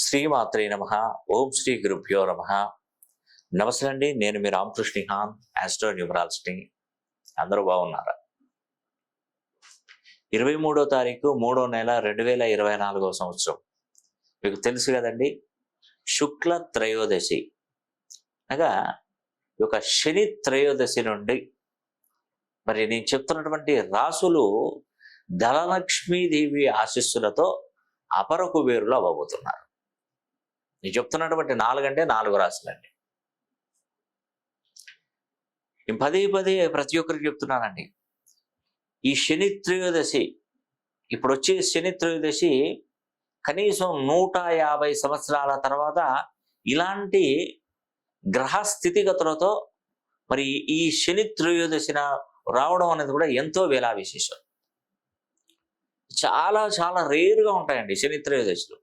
శ్రీమాత్రే నమ. ఓం శ్రీ గురుభ్యో నమ. నమస్తే అండి. నేను మీ రామకృష్ణ హాన్ ఆస్ట్రో న్యూమరాలజీ అందరూ బాగున్నారా? ఇరవై మూడో తారీఖు మూడో నెల రెండు వేల ఇరవై నాలుగో సంవత్సరం. మీకు తెలుసు కదండి శుక్ల త్రయోదశి. అనగా ఒక శని త్రయోదశి నుండి మరి నేను చెప్తున్నటువంటి రాసులు ధనలక్ష్మీదేవి ఆశీస్సులతో అపరకు కుబేరులు అవ్వబోతున్నారు. నేను చెప్తున్నటువంటి నాలుగంటే నాలుగు రాసులండి. నేను పదే పదే ప్రతి ఒక్కరికి చెప్తున్నానండి. ఈ శని త్రయోదశి ఇప్పుడు వచ్చే శని త్రయోదశి కనీసం నూట యాభై సంవత్సరాల తర్వాత ఇలాంటి గ్రహ స్థితిగతులతో మరి ఈ శని త్రయోదశిన రావడం అనేది కూడా ఎంతో వేలా విశేషం. చాలా చాలా రేరుగా ఉంటాయండి శని త్రయోదశిలో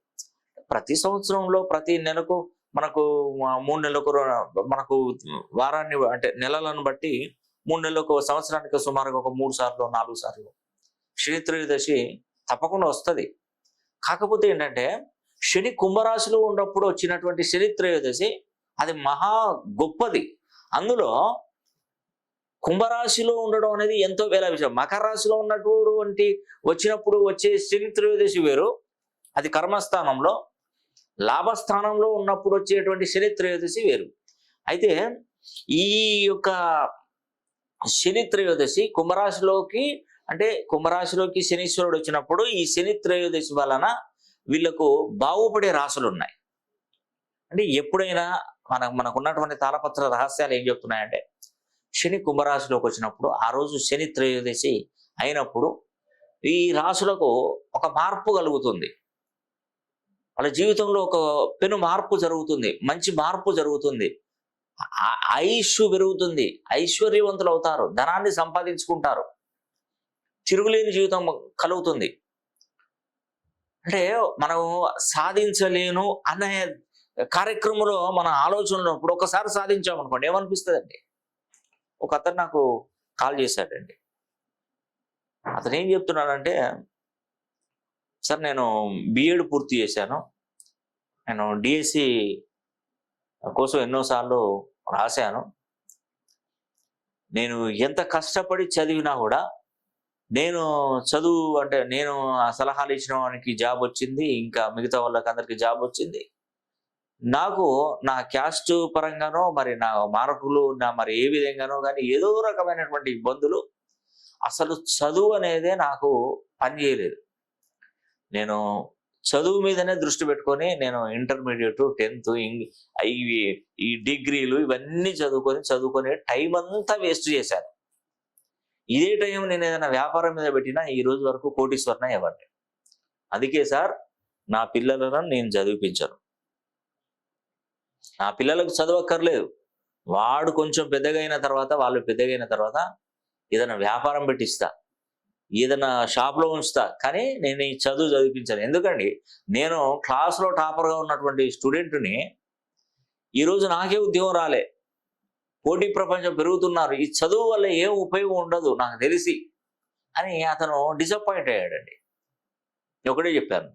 ప్రతి సంవత్సరంలో ప్రతి నెలకు మనకు మూడు నెలలకు మనకు వారాన్ని అంటే నెలలను బట్టి మూడు నెలలకు ఒక సంవత్సరానికి సుమారుగా ఒక మూడు సార్లు నాలుగు సార్లు శనిత్రయోదశి తప్పకుండా వస్తుంది. కాకపోతే ఏంటంటే శని కుంభరాశిలో ఉన్నప్పుడు వచ్చినటువంటి శనిత్రయోదశి అది మహా గొప్పది. అందులో కుంభరాశిలో ఉండడం అనేది ఎంతో వేల విషయం. మకర రాశిలో ఉన్నటువంటి వచ్చినప్పుడు వచ్చే శని త్రయోదశి వేరు. అది కర్మస్థానంలో లాభస్థానంలో ఉన్నప్పుడు వచ్చేటువంటి శని త్రయోదశి వేరు. అయితే ఈ యొక్క శని త్రయోదశి కుంభరాశిలోకి అంటే కుంభరాశిలోకి శనీశ్వరుడు వచ్చినప్పుడు ఈ శని త్రయోదశి వలన వీళ్ళకు బాగుపడే రాసులు ఉన్నాయి. అంటే ఎప్పుడైనా మన మనకున్నటువంటి తాళపత్ర రహస్యాలు ఏం చెప్తున్నాయంటే శని కుంభరాశిలోకి వచ్చినప్పుడు ఆ రోజు శని త్రయోదశి అయినప్పుడు ఈ రాశులకు ఒక మార్పు కలుగుతుంది. వాళ్ళ జీవితంలో ఒక పెను మార్పు జరుగుతుంది మంచి మార్పు జరుగుతుంది. ఆ- పెరుగుతుంది. ఐశ్వర్యవంతులు అవుతారు ధనాన్ని సంపాదించుకుంటారు. తిరుగులేని జీవితం కలుగుతుంది. అంటే మనం సాధించలేను అనే కార్యక్రమంలో మన ఆలోచనలో ఇప్పుడు ఒకసారి సాధించామనుకోండి ఏమనిపిస్తుందండి? ఒక అతను నాకు కాల్ చేశాడండి. అతను ఏం చెప్తున్నాడంటే సార్ నేను బిఎడ్ పూర్తి చేశాను. నేను డిఎస్సి కోసం ఎన్నోసార్లు రాశాను. నేను ఎంత కష్టపడి చదివినా కూడా నేను చదువు అంటే నేను ఆ సలహాలు ఇచ్చిన వానికి జాబ్ వచ్చింది ఇంకా మిగతా వాళ్ళకి అందరికి జాబ్ వచ్చింది. నాకు నా క్యాస్ట్ పరంగానో మరి నా మార్కులు నా మరి ఏ విధంగానో కానీ ఏదో రకమైనటువంటి ఇబ్బందులు. అసలు చదువు అనేదే నాకు పనిచేయలేదు. నేను చదువు మీదనే దృష్టి పెట్టుకొని నేను ఇంటర్మీడియట్ టెన్త్ ఇవి ఈ డిగ్రీలు ఇవన్నీ చదువుకొని చదువుకొని టైం అంతా వేస్ట్ చేశాను. ఇదే టైం నేను ఏదైనా వ్యాపారం మీద పెట్టినా ఈ రోజు వరకు కోటీశ్వరన ఇవ్వండి. అందుకే సార్ నా పిల్లలను నేను చదివిపించను. నా పిల్లలకు చదవక్కర్లేదు. వాడు కొంచెం పెద్దగైన తర్వాత వాళ్ళు పెద్దగైన తర్వాత ఏదైనా వ్యాపారం పెట్టిస్తా. ఏదైనా షాప్లో ఉంచుతా. కానీ నేను ఈ చదువు చదివించాను ఎందుకండి? నేను క్లాస్లో టాపర్గా ఉన్నటువంటి స్టూడెంట్ని ఈరోజు నాకే ఉద్యోగం రాలే. పోటీ ప్రపంచం పెరుగుతున్నారు. ఈ చదువు వల్ల ఏం ఉపయోగం ఉండదు నాకు తెలిసి అని అతను డిసప్పాయింట్ అయ్యాడండి. ఒకటే చెప్పాను.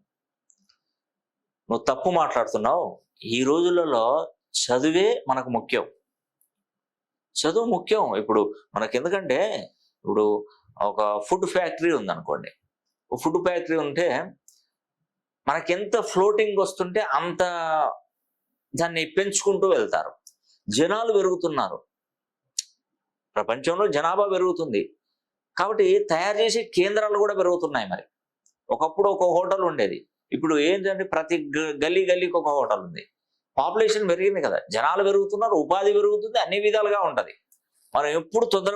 నువ్వు తప్పు మాట్లాడుతున్నావు. ఈ రోజులలో చదువే మనకు ముఖ్యం. చదువు ముఖ్యం. ఇప్పుడు మనకి ఎందుకంటే ఇప్పుడు ఒక ఫుడ్ ఫ్యాక్టరీ ఉందనుకోండి. ఫుడ్ ఫ్యాక్టరీ ఉంటే మనకి ఎంత ఫ్లోటింగ్ వస్తుంటే అంత దాన్ని పెంచుకుంటూ వెళ్తారు. జనాలు పెరుగుతున్నారు. ప్రపంచంలో జనాభా పెరుగుతుంది. కాబట్టి తయారు చేసే కేంద్రాలు కూడా పెరుగుతున్నాయి మరి. ఒకప్పుడు ఒక హోటల్ ఉండేది. ఇప్పుడు ఏంటంటే ప్రతి గ- గల్లీ గల్లీకి ఒక హోటల్ ఉంది. పాపులేషన్ పెరిగింది కదా. జనాలు పెరుగుతున్నారు ఉపాధి పెరుగుతుంది అన్ని విధాలుగా ఉంటుంది. మనం ఎప్పుడు తొందర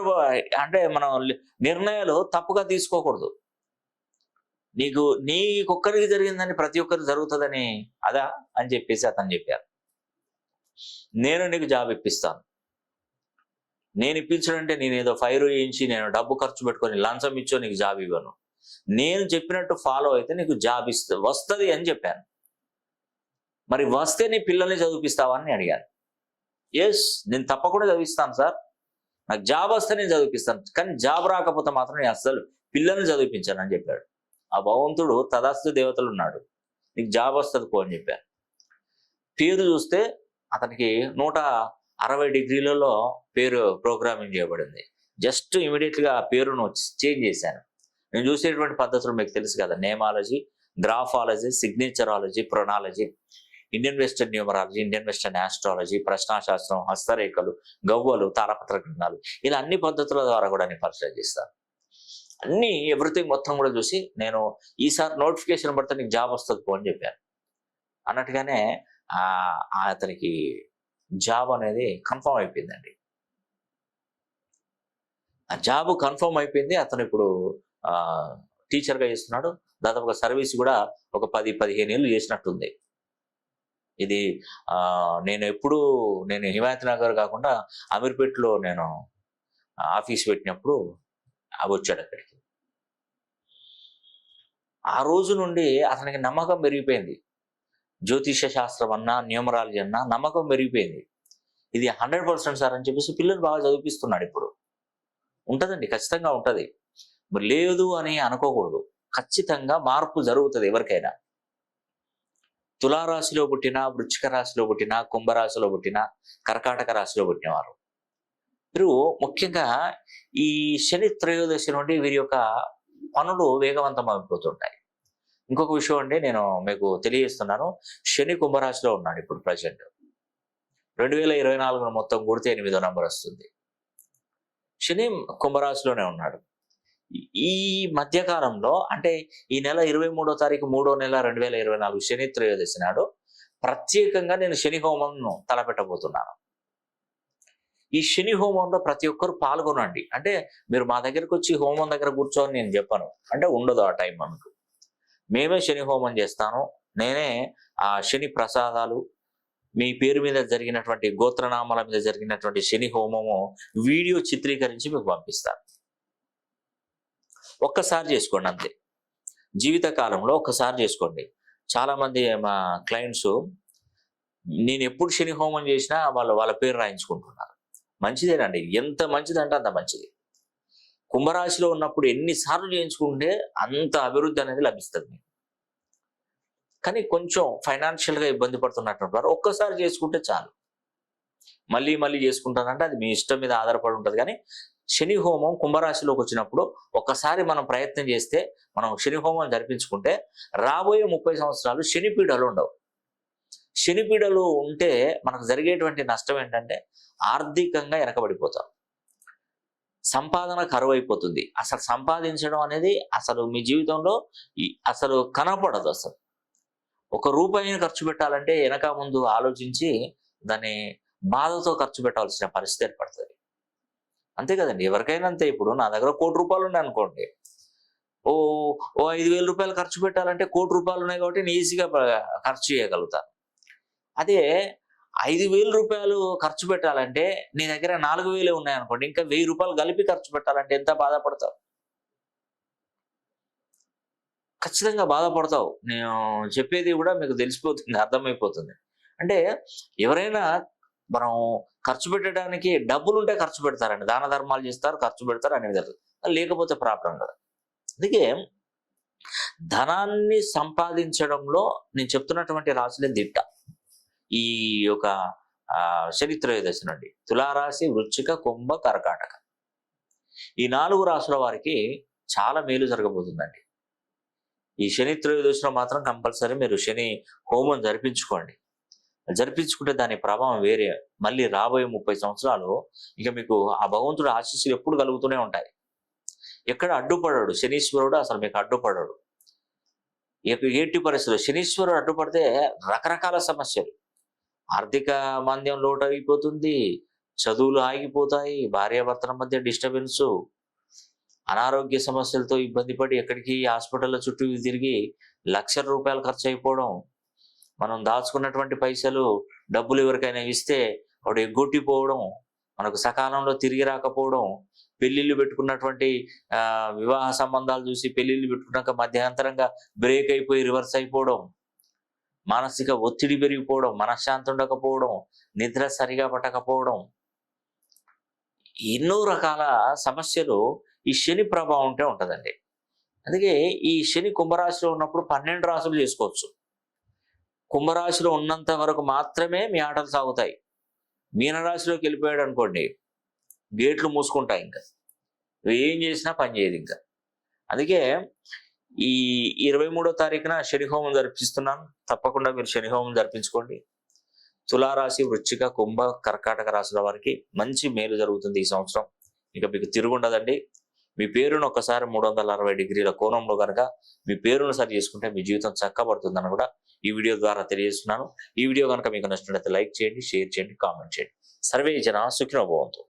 అంటే మనం నిర్ణయాలు తప్పుగా తీసుకోకూడదు. నీకు నీకొక్కరికి జరిగిందని ప్రతి ఒక్కరికి జరుగుతుందని అదా? అని చెప్పేసి అతను చెప్పారు. నేను నీకు జాబ్ ఇప్పిస్తాను. నేను ఇప్పించడంటే నేను ఏదో ఫైర్ వేయించి నేను డబ్బు ఖర్చు పెట్టుకొని లంచం ఇచ్చో నీకు జాబ్ ఇవ్వను. నేను చెప్పినట్టు ఫాలో అయితే నీకు జాబ్ ఇస్తా వస్తుంది అని చెప్పాను. మరి వస్తే నీ పిల్లల్ని చదివిపిస్తావా అని అడిగాను. ఎస్ నేను తప్పకుండా చదివిస్తాను సార్. నాకు జాబ్ వస్తే నేను చదివిపిస్తాను. కానీ జాబ్ రాకపోతే మాత్రం నేను అస్సలు పిల్లల్ని చదివిపించాను అని చెప్పాడు. ఆ భగవంతుడు తదాస్తు దేవతలు ఉన్నాడు. నీకు జాబ్ వస్తుంది పో అని చెప్పాను. పేరు చూస్తే అతనికి నూట అరవై డిగ్రీలలో పేరు ప్రోగ్రామింగ్ చేయబడింది. జస్ట్ ఇమీడియట్గా పేరును చేంజ్ చేశాను. నేను చూసేటువంటి పద్ధతులు మీకు తెలుసు కదా namology graphology signaturology pronology Indian western numerology Indian western astrology ప్రశ్నాశాస్త్రం హస్తరేఖలు గవ్వలు తారపత్ర గ్రంథాలు ఇలా అన్ని పద్ధతుల ద్వారా కూడా నేను పరిచయం చేస్తాను. అన్ని ఎవ్రీథింగ్ మొత్తం కూడా చూసి నేను ఈసారి నోటిఫికేషన్ పడితే నీకు జాబ్ వస్తుంది పో అని చెప్పాను. అన్నట్టుగానే అతనికి జాబ్ అనేది కన్ఫర్మ్ అయిపోయిందండి. ఆ జాబ్ కన్ఫర్మ్ అయిపోయింది. అతను ఇప్పుడు టీచర్గా చేస్తున్నాడు. దాదాపుగా సర్వీస్ కూడా ఒక పది పదిహేను ఏళ్ళు చేసినట్టుంది. ఇది నేను ఎప్పుడు నేను హిమాయత్ నగర్ కాకుండా అమీర్పేట్లో నేను ఆఫీస్ పెట్టినప్పుడు అవి వచ్చాడు అక్కడికి. ఆ రోజు నుండి అతనికి నమ్మకం పెరిగిపోయింది. జ్యోతిష శాస్త్రం అన్నా న్యూమరాలజీ అన్నా నమ్మకం పెరిగిపోయింది. ఇది హండ్రెడ్ పర్సెంట్ సార్ అని చెప్పేసి పిల్లలు బాగా చదివిపిస్తున్నాడు ఇప్పుడు. ఉంటుందండి ఖచ్చితంగా ఉంటుంది. మరి లేదు అని అనుకోకూడదు. ఖచ్చితంగా మార్పు జరుగుతుంది ఎవరికైనా. తులారాశిలో పుట్టిన వృచ్చిక రాశిలో పుట్టిన కుంభరాశిలో పుట్టిన కర్కాటక రాశిలో పుట్టినవారు. వీరు ముఖ్యంగా ఈ శని త్రయోదశి నుండి వీరి యొక్క పనులు వేగవంతం అయిపోతుంటాయి. ఇంకొక విషయం అండి నేను మీకు తెలియజేస్తున్నాను. శని కుంభరాశిలో ఉన్నాడు ఇప్పుడు ప్రజెంట్. రెండు వేల ఇరవై నాలుగును మొత్తం కూడితే ఎనిమిదో నంబర్ వస్తుంది. శని కుంభరాశిలోనే ఉన్నాడు. ఈ- మధ్యకాలంలో అంటే ఈ నెల ఇరవై మూడో తారీఖు మూడో నెల రెండు వేల ఇరవై నాలుగు శని త్రయోదశి నాడు ప్రత్యేకంగా నేను శని హోమంను తలపెట్టబోతున్నాను. ఈ శని హోమంలో ప్రతి ఒక్కరు పాల్గొనండి. అంటే మీరు మా దగ్గరకు వచ్చి హోమం దగ్గర కూర్చోని నేను చెప్పను. అంటే ఉండదు ఆ టైం మనకు. మేమే శని హోమం చేస్తాను. నేనే ఆ శని ప్రసాదాలు మీ పేరు మీద జరిగినటువంటి గోత్రనామాల మీద జరిగినటువంటి శని హోమము వీడియో చిత్రీకరించి మీకు పంపిస్తాను. ఒక్కసారి చేసుకోండి అంతే. జీవితకాలంలో ఒక్కసారి చేసుకోండి. చాలామంది మా క్లయింట్స్ నేను ఎప్పుడు శని హోమం చేసినా వాళ్ళు వాళ్ళ పేరు రాయించుకుంటున్నారు. మంచిదేనండి. ఎంత మంచిదంటే అంత మంచిది. కుంభరాశిలో ఉన్నప్పుడు ఎన్నిసార్లు చేయించుకుంటే అంత అభివృద్ధి అనేది లభిస్తుంది మీకు. కానీ కొంచెం ఫైనాన్షియల్గా గా ఇబ్బంది పడుతున్నటువంటి వారు ఒక్కసారి చేసుకుంటే చాలు. మళ్ళీ మళ్ళీ చేసుకుంటానంటే అది మీ ఇష్టం మీద ఆధారపడి ఉంటుంది. కానీ శని హోమం కుంభరాశిలోకి వచ్చినప్పుడు ఒక్కసారి మనం ప్రయత్నం చేస్తే మనం శని హోమం జరిపించుకుంటే రాబోయే ముప్పై సంవత్సరాలు శని పీడలు ఉండవు. శని పీడలు ఉంటే మనకు జరిగేటువంటి నష్టం ఏంటంటే ఆర్థికంగా వెనకబడిపోతాం సంపాదన కరువు అయిపోతుంది అసలు సంపాదించడం అనేది అసలు మీ జీవితంలో ఈ- అసలు కనపడదు అసలు. ఒక రూపాయిని ఖర్చు పెట్టాలంటే వెనక ముందు ఆలోచించి దాన్ని బాధతో ఖర్చు పెట్టాల్సిన పరిస్థితి ఏర్పడుతుంది. అంతే కదండి. ఎవరికైనా అంతే. ఇప్పుడు నా దగ్గర కోటి రూపాయలు ఉన్నాయి అనుకోండి. ఓ ఓ ఐదు వేల రూపాయలు ఖర్చు పెట్టాలంటే కోటి రూపాయలు ఉన్నాయి కాబట్టి నేను ఈజీగా ఖర్చు చేయగలుగుతాను అదే ఐదు వేల రూపాయలు ఖర్చు పెట్టాలంటే నీ దగ్గర నాలుగు వేలే ఉన్నాయి అనుకోండి. ఇంకా వెయ్యి రూపాయలు కలిపి ఖర్చు పెట్టాలంటే ఎంత బాధపడతావు? ఖచ్చితంగా బాధపడతావు. నేను చెప్పేది కూడా మీకు తెలిసిపోతుంది అర్థమైపోతుంది. అంటే ఎవరైనా మనం ఖర్చు పెట్టడానికి డబ్బులు ఉంటే ఖర్చు పెడతారండి. దాన ధర్మాలు చేస్తారు ఖర్చు పెడతారు అనేది జరుగుతుంది. లేకపోతే ప్రాబ్లం కదా. అందుకే ధనాన్ని సంపాదించడంలో నేను చెప్తున్నటువంటి రాశులే దిట్ట. ఈ యొక్క ఆ, నుండి తులారాశి వృచ్చిక కుంభ కర్కాటక. ఈ నాలుగు రాసుల వారికి చాలా మేలు జరగబోతుందండి. ఈ శని త్రయోదశిలో మాత్రం కంపల్సరీ మీరు శని హోమం జరిపించుకోండి. జరిపించుకుంటే దాని ప్రభావం వేరే. మళ్ళీ రాబోయే ముప్పై సంవత్సరాలు ఇక మీకు ఆ భగవంతుడు ఆశీస్సులు ఎప్పుడు కలుగుతూనే ఉంటాయి. ఎక్కడ అడ్డుపడాడు. శనీశ్వరుడు అసలు మీకు అడ్డుపడాడు. ఇక ఎట్టి పరిస్థితులు? శనీశ్వరుడు అడ్డుపడితే రకరకాల సమస్యలు. ఆర్థిక మాంద్యం లోటు అయిపోతుంది చదువులు ఆగిపోతాయి. భార్యాభర్తల మధ్య డిస్టర్బెన్స్. అనారోగ్య సమస్యలతో ఇబ్బంది పడి ఎక్కడికి హాస్పిటల్ చుట్టూ తిరిగి లక్షల రూపాయలు ఖర్చు అయిపోవడం. మనం దాచుకున్నటువంటి పైసలు డబ్బులు ఎవరికైనా ఇస్తే వాడు ఎగ్గొట్టిపోవడం మనకు సకాలంలో తిరిగి రాకపోవడం పెళ్ళిళ్ళు పెట్టుకున్నటువంటి వివాహ సంబంధాలు చూసి పెళ్ళిళ్ళు పెట్టుకున్నాక మధ్యాంతరంగా బ్రేక్ అయిపోయి రివర్స్ అయిపోవడం మానసిక ఒత్తిడి పెరిగిపోవడం మనశ్శాంతి ఉండకపోవడం నిద్ర సరిగా పట్టకపోవడం ఎన్నో రకాల సమస్యలు ఈ శని ప్రభావం ఉంటే ఉంటుందండి. అందుకే ఈ శని కుంభరాశిలో ఉన్నప్పుడు పన్నెండు రాసులు చేసుకోవచ్చు. కుంభరాశిలో ఉన్నంత వరకు మాత్రమే మీ ఆటలు సాగుతాయి. మీనరాశిలోకి వెళ్ళిపోయాడు అనుకోండి గేట్లు మూసుకుంటాయి ఇంకా. ఏం చేసినా పని చేయదు ఇంకా. అందుకే ఈ ఇరవై మూడో తారీఖున శనిహోమం జరిపిస్తున్నాను. తప్పకుండా మీరు శనిహోమం జరిపించుకోండి. తులారాశి వృచ్చిక కుంభ కర్కాటక రాశుల వారికి మంచి మేలు జరుగుతుంది ఈ సంవత్సరం. ఇక మీకు తిరుగుండదండి. మీ పేరును ఒకసారి మూడు వందల అరవై డిగ్రీల కోణంలో కనుక మీ పేరును సరి చేసుకుంటే మీ జీవితం చక్కబడుతుందని కూడా ఈ వీడియో ద్వారా తెలియజేస్తున్నాను. ఈ వీడియో కనుక మీకు నచ్చినట్లయితే లైక్ చేయండి షేర్ చేయండి కామెంట్ చేయండి. సర్వే జన సుఖినోభవంతు